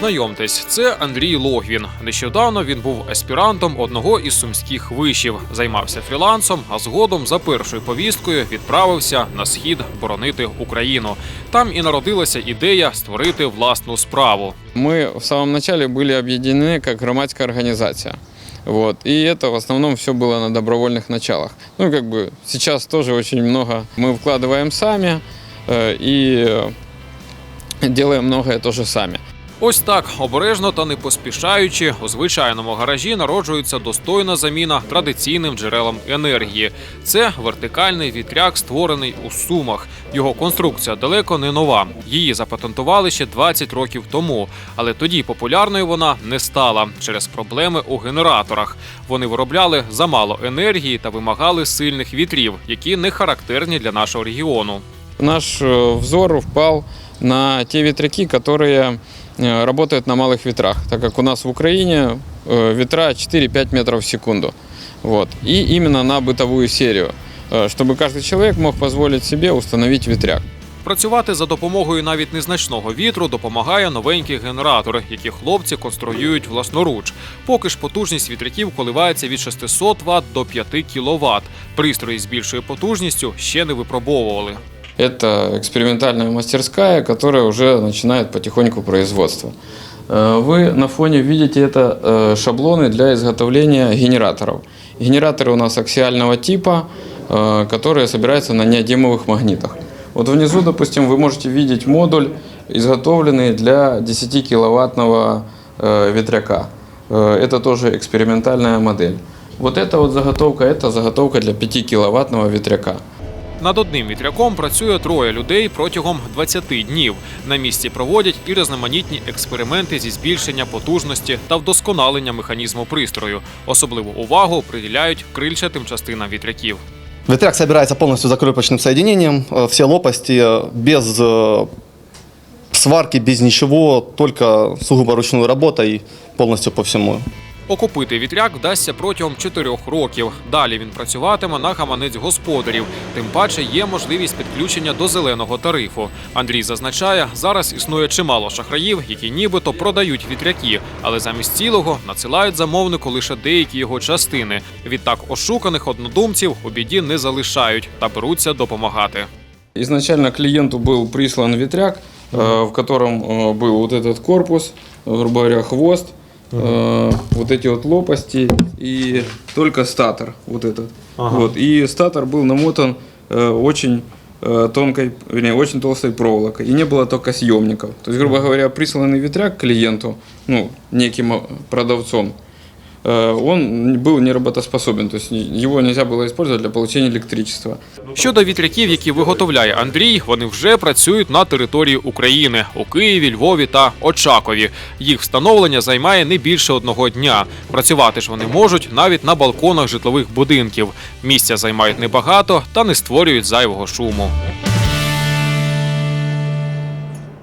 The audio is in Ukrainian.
знайомтесь, це Андрій Логвін. Нещодавно він був аспірантом одного із сумських вишів, займався фрілансом, а згодом за першою повісткою відправився на схід боронити Україну. Там і народилася ідея створити власну справу. Мы в самом начале были объединены как громадская организация. Вот. И это в основном все было на добровольных началах. Ну, как бы сейчас тоже очень много мы вкладываем сами э, и э, делаем многое тоже сами. Ось так обережно та не поспішаючи у звичайному гаражі народжується достойна заміна традиційним джерелам енергії. Це вертикальний вітряк, створений у сумах. Його конструкція далеко не нова. Її запатентували ще 20 років тому, але тоді популярною вона не стала через проблеми у генераторах. Вони виробляли замало енергії та вимагали сильних вітрів, які не характерні для нашого регіону. Наш э, взор впал на те ветряки, которые э, работают на малых ветрах, так как у нас в Украине э, ветра 4-5 метров в секунду. Вот. И именно на бытовую серию, э, чтобы каждый человек мог позволить себе установить ветряк. Працювати за допомогою навіть незначного вітру допомагає новенький генератор, які хлопці конструюють власноруч. Поки ж потужність вітряків коливається від 600 Вт до 5 кВт. Пристрої з більшою потужністю ще не випробовували. Это экспериментальная мастерская, которая уже начинает потихоньку производство. Э, Вы на фоне видите это э, шаблоны для изготовления генераторов. Генераторы у нас аксиального типа, э, которые собираются на неодимовых магнитах. Вот внизу, допустим, вы можете видеть модуль, изготовленный для 10 киловаттного э, ветряка. Это тоже экспериментальная модель. Вот эта вот заготовка, это заготовка для 5 киловаттного ветряка. Над одним вітряком працює троє людей протягом 20 днів. На місці проводять і різноманітні експерименти зі збільшення потужності та вдосконалення механізму пристрою. Особливу увагу приділяють крильчатим частинам вітряків. Ветряк собирается полностью закрепочным соединением, э, все лопасти э, без э, сварки, без ничего, только сугубо ручной работой полностью по всему. Окупити вітряк вдасться протягом чотирьох років. Далі він працюватиме на гаманець господарів. Тим паче є можливість підключення до зеленого тарифу. Андрій зазначає, зараз існує чимало шахраїв, які нібито продають вітряки, але замість цілого надсилають замовнику лише деякі його частини. Відтак ошуканих однодумців у біді не залишають та беруться допомагати. Изначально клиенту был прислан ветряк, э, в котором э, был вот этот корпус, э, грубо говоря, хвост, э, вот эти вот лопасти и только статор вот этот. Вот. И статор был намотан э, очень э, тонкой, вернее, очень толстой проволокой. И не было только съемников. То есть, грубо говоря, присланный ветряк клиенту, ну, неким э, продавцом, э, он был неработоспособен. То есть его нельзя было использовать для получения электричества. Щодо вітряків, які виготовляє Андрій, вони вже працюють на території України у Києві, Львові та Очакові. Їх встановлення займає не більше одного дня. Працювати ж вони можуть навіть на балконах житлових будинків. Місця займають небагато та не створюють зайвого шуму.